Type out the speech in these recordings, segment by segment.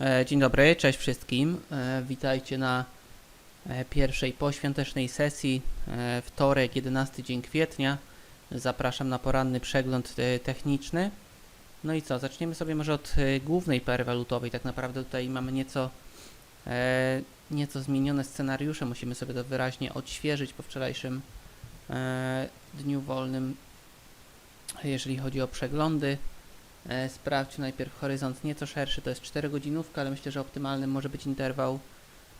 E, Dzień dobry, cześć wszystkim. E, Witajcie na e, pierwszej poświątecznej sesji, wtorek, 11 dzień kwietnia. Zapraszam na poranny przegląd techniczny. No i co, zaczniemy sobie może od głównej pary walutowej. Tak naprawdę tutaj mamy nieco, nieco zmienione scenariusze. Musimy sobie to wyraźnie odświeżyć po wczorajszym dniu wolnym, jeżeli chodzi o przeglądy. E, Sprawdź najpierw horyzont nieco szerszy, to jest 4 godzinówka, ale myślę, że optymalnym może być interwał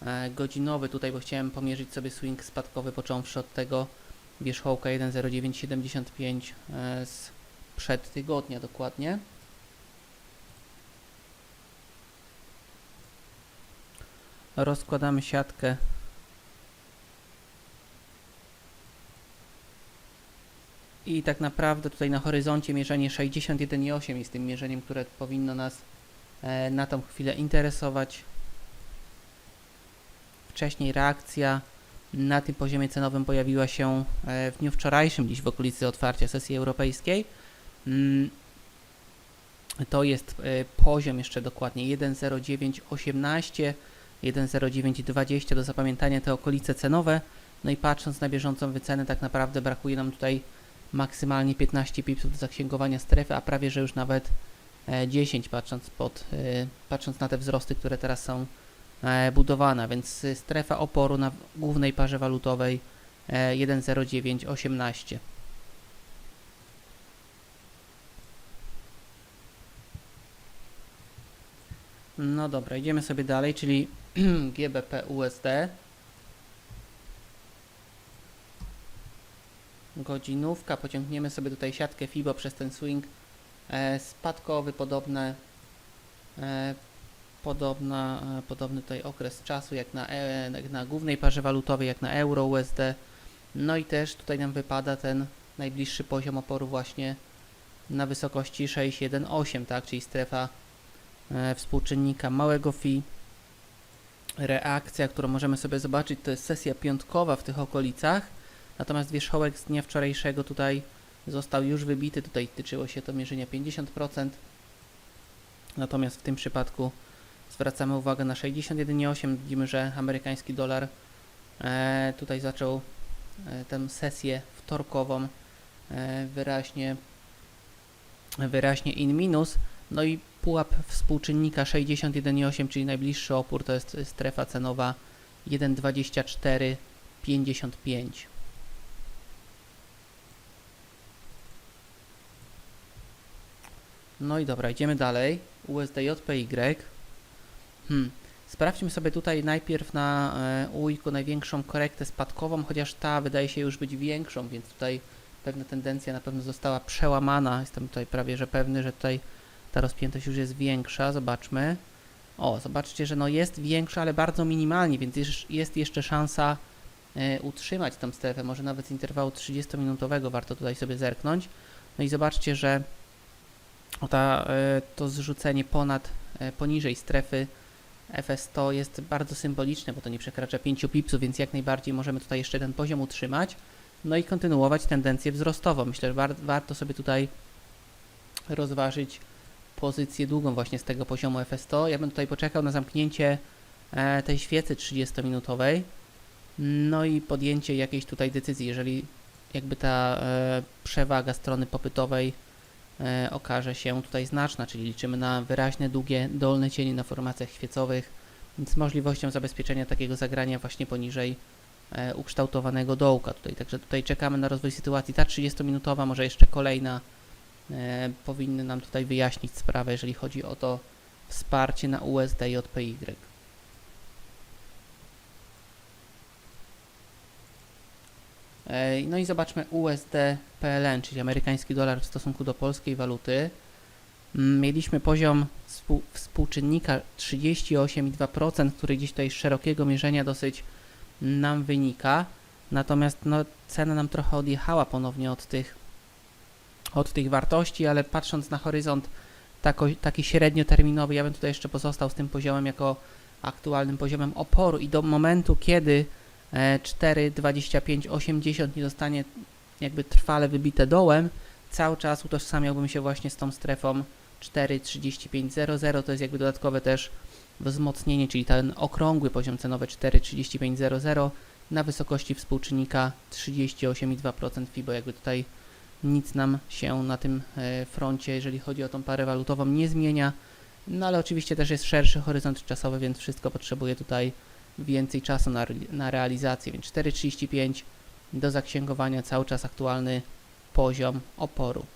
e, godzinowy tutaj, bo chciałem pomierzyć sobie swing spadkowy, począwszy od tego wierzchołka 1.0975 e, z przed tygodnia dokładnie. Rozkładamy siatkę. I tak naprawdę tutaj na horyzoncie mierzenie 61,8 jest tym mierzeniem, które powinno nas e, na tą chwilę interesować. Wcześniej reakcja na tym poziomie cenowym pojawiła się e, w dniu wczorajszym, dziś w okolicy otwarcia sesji europejskiej. Mm, To jest e, poziom jeszcze dokładnie 1,0918, 1,0920 do zapamiętania te okolice cenowe. No i patrząc na bieżącą wycenę, tak naprawdę brakuje nam tutaj maksymalnie 15 pipsów do zaksięgowania strefy, a prawie że już nawet e, 10 patrząc, pod, e, patrząc na te wzrosty, które teraz są e, budowane, więc e, strefa oporu na głównej parze walutowej e, 1,0918. No dobra, idziemy sobie dalej, czyli GBP USD. Godzinówka, pociągniemy sobie tutaj siatkę FIBO przez ten swing e, spadkowy, podobne, e, podobna, e, podobny tutaj okres czasu jak na, jak na głównej parze walutowej, jak na euro USD. No i też tutaj nam wypada ten najbliższy poziom oporu właśnie na wysokości 618, tak, czyli strefa współczynnika małego FI. Reakcja, którą możemy sobie zobaczyć, to jest sesja piątkowa w tych okolicach. Natomiast wierzchołek z dnia wczorajszego tutaj został już wybity. Tutaj tyczyło się to mierzenia 50%. Natomiast w tym przypadku zwracamy uwagę na 61,8. Widzimy, że amerykański dolar e, tutaj zaczął e, tę sesję wtorkową e, wyraźnie, wyraźnie in minus. No i pułap współczynnika 61,8, czyli najbliższy opór to jest strefa cenowa 1,2455. No i dobra, idziemy dalej. USDJPY. Hmm. Sprawdźmy sobie tutaj najpierw na e, ujku największą korektę spadkową, chociaż ta wydaje się już być większą, więc tutaj pewna tendencja na pewno została przełamana. Jestem tutaj prawie że pewny, że tutaj ta rozpiętość już jest większa. Zobaczmy. O, zobaczcie, że no jest większa, ale bardzo minimalnie, więc jest, jeszcze szansa e, utrzymać tą strefę. Może nawet z interwału 30-minutowego warto tutaj sobie zerknąć. No i zobaczcie, że ta, e, to zrzucenie ponad, e, poniżej strefy FS100 jest bardzo symboliczne, bo to nie przekracza 5 pipsów, więc jak najbardziej możemy tutaj jeszcze ten poziom utrzymać, no i kontynuować tendencję wzrostową. Myślę, że war, warto sobie tutaj rozważyć pozycję długą właśnie z tego poziomu FS100. Ja bym tutaj poczekał na zamknięcie e, tej świecy 30-minutowej, no i podjęcie jakiejś tutaj decyzji, jeżeli jakby ta przewaga strony popytowej okaże się tutaj znaczna, czyli liczymy na wyraźne, długie, dolne cienie na formacjach świecowych, z możliwością zabezpieczenia takiego zagrania właśnie poniżej e, ukształtowanego dołka tutaj. Także tutaj czekamy na rozwój sytuacji. Ta 30-minutowa, może jeszcze kolejna, e, powinny nam tutaj wyjaśnić sprawę, jeżeli chodzi o to wsparcie na USD i JPY. No i zobaczmy USD PLN, czyli amerykański dolar w stosunku do polskiej waluty. Mm, Mieliśmy poziom współ, współczynnika 38,2%, który gdzieś tutaj z szerokiego mierzenia dosyć nam wynika. Natomiast no, cena nam trochę odjechała ponownie od tych, od tych wartości, ale patrząc na horyzont tako, taki średnioterminowy, ja bym tutaj jeszcze pozostał z tym poziomem jako aktualnym poziomem oporu i do momentu, kiedy e, 4,2580 nie zostanie jakby trwale wybite dołem, cały czas utożsamiałbym się właśnie z tą strefą 4,3500, to jest jakby dodatkowe też wzmocnienie, czyli ten okrągły poziom cenowy 4,3500 na wysokości współczynnika 38,2% FIBO. Jakby tutaj nic nam się na tym e, froncie, jeżeli chodzi o tą parę walutową, nie zmienia. No ale oczywiście też jest szerszy horyzont czasowy, więc wszystko potrzebuje tutaj więcej czasu na, na realizację, więc 4,35 do zaksięgowania cały czas aktualny poziom oporu.